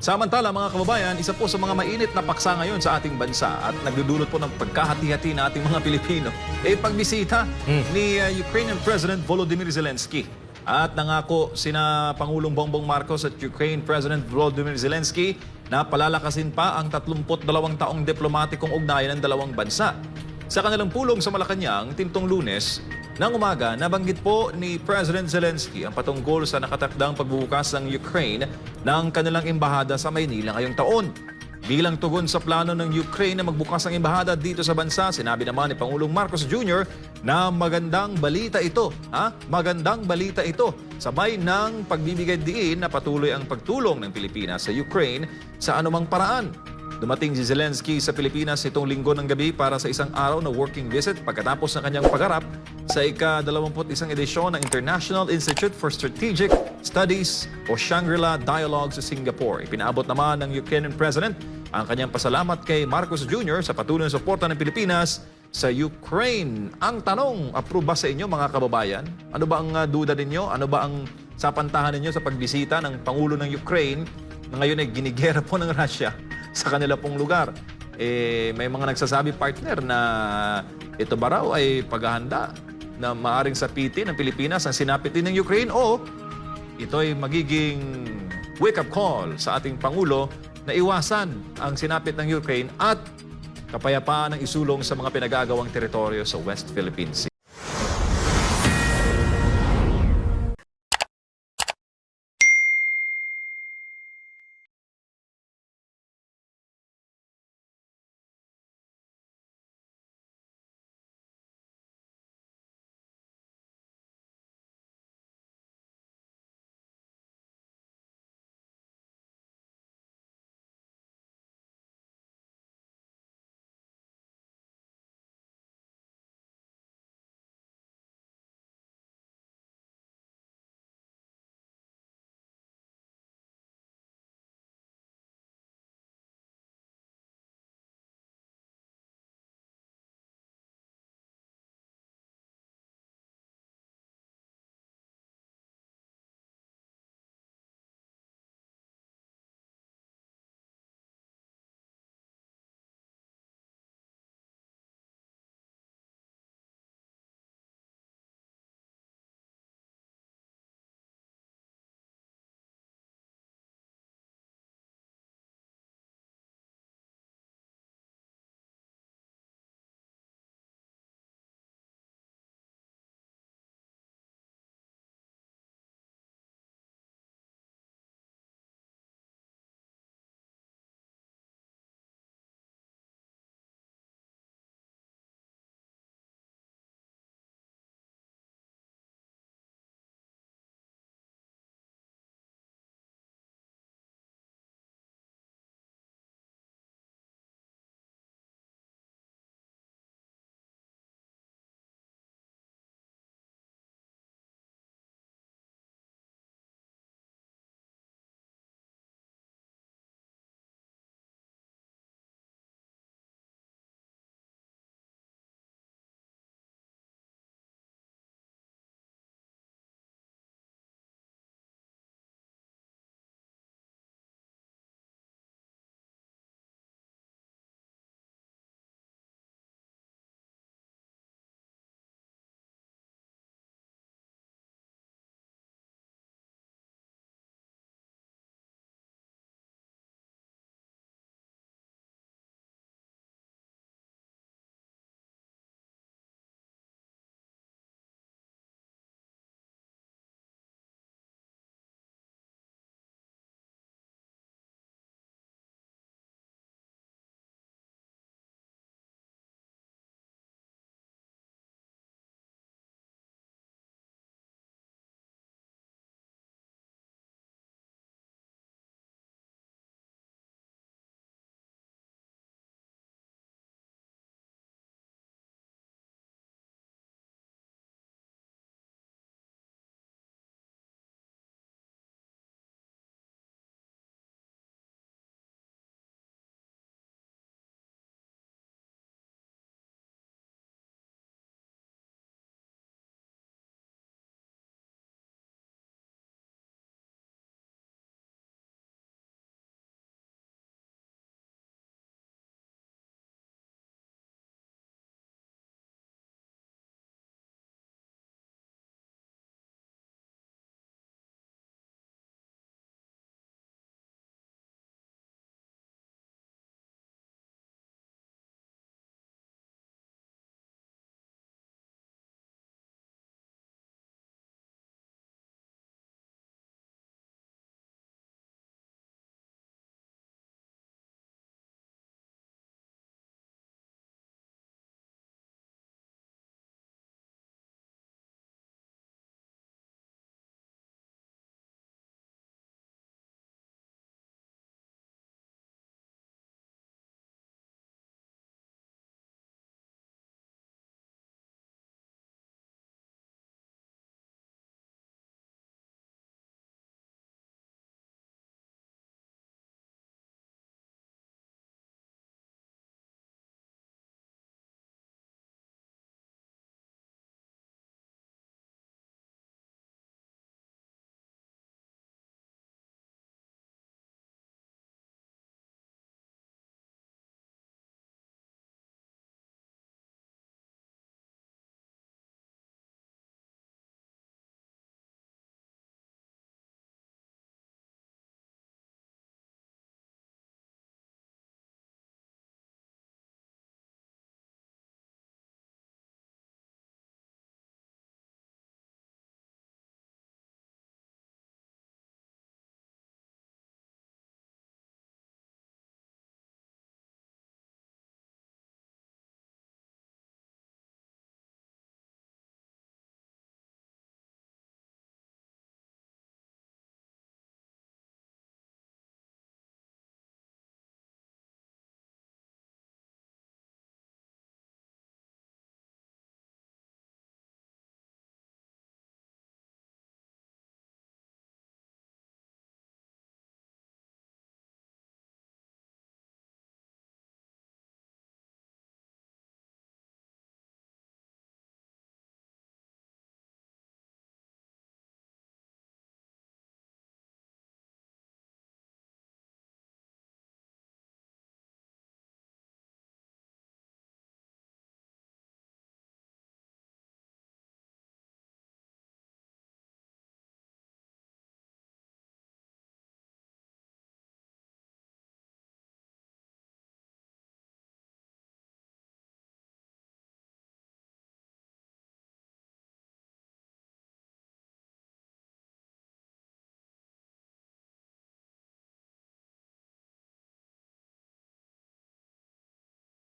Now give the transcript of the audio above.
Samantala mga kababayan, isa po sa mga mainit na paksa ngayon sa ating bansa at nagdudulot po ng pagkahati-hati na ating mga Pilipino. Eh pagbisita ni uh, Ukrainian President Volodymyr Zelensky. At nangako sina Pangulong Bongbong Marcos at Ukraine President Volodymyr Zelensky na palalakasin pa ang 32 taong diplomatikong ugnayan ng dalawang bansa. Sa kanilang pulong sa Malacanang, tintong lunes, nang umaga, nabanggit po ni President Zelensky ang patungkol sa nakatakdang pagbubukas ng Ukraine ng kanilang embahada sa Maynila ngayong taon. Bilang tugon sa plano ng Ukraine na magbukas ng embahada dito sa bansa, sinabi naman ni Pangulong Marcos Jr. na magandang balita ito. Ha? Magandang balita ito. Sabay ng pagbibigay diin na patuloy ang pagtulong ng Pilipinas sa Ukraine sa anumang paraan. Dumating si Zelensky sa Pilipinas itong linggo ng gabi para sa isang araw na working visit pagkatapos ng kanyang pagharap sa ika-21 edisyon ng International Institute for Strategic Studies o Shangri-La Dialogue sa Singapore. Ipinaabot naman ng Ukrainian President ang kanyang pasalamat kay Marcos Jr. sa patuloy na suporta ng Pilipinas sa Ukraine. Ang tanong, approve ba sa inyo mga kababayan? Ano ba ang uh, duda ninyo? Ano ba ang sapantahan ninyo sa pagbisita ng Pangulo ng Ukraine na ngayon ay ginigera po ng Russia sa kanila pong lugar. Eh, may mga nagsasabi partner na ito ba raw ay paghahanda na maaring sapitin ng Pilipinas ang sinapit din ng Ukraine o ito ay magiging wake-up call sa ating Pangulo na iwasan ang sinapit ng Ukraine at kapayapaan ng isulong sa mga pinagagawang teritoryo sa West Philippine Sea.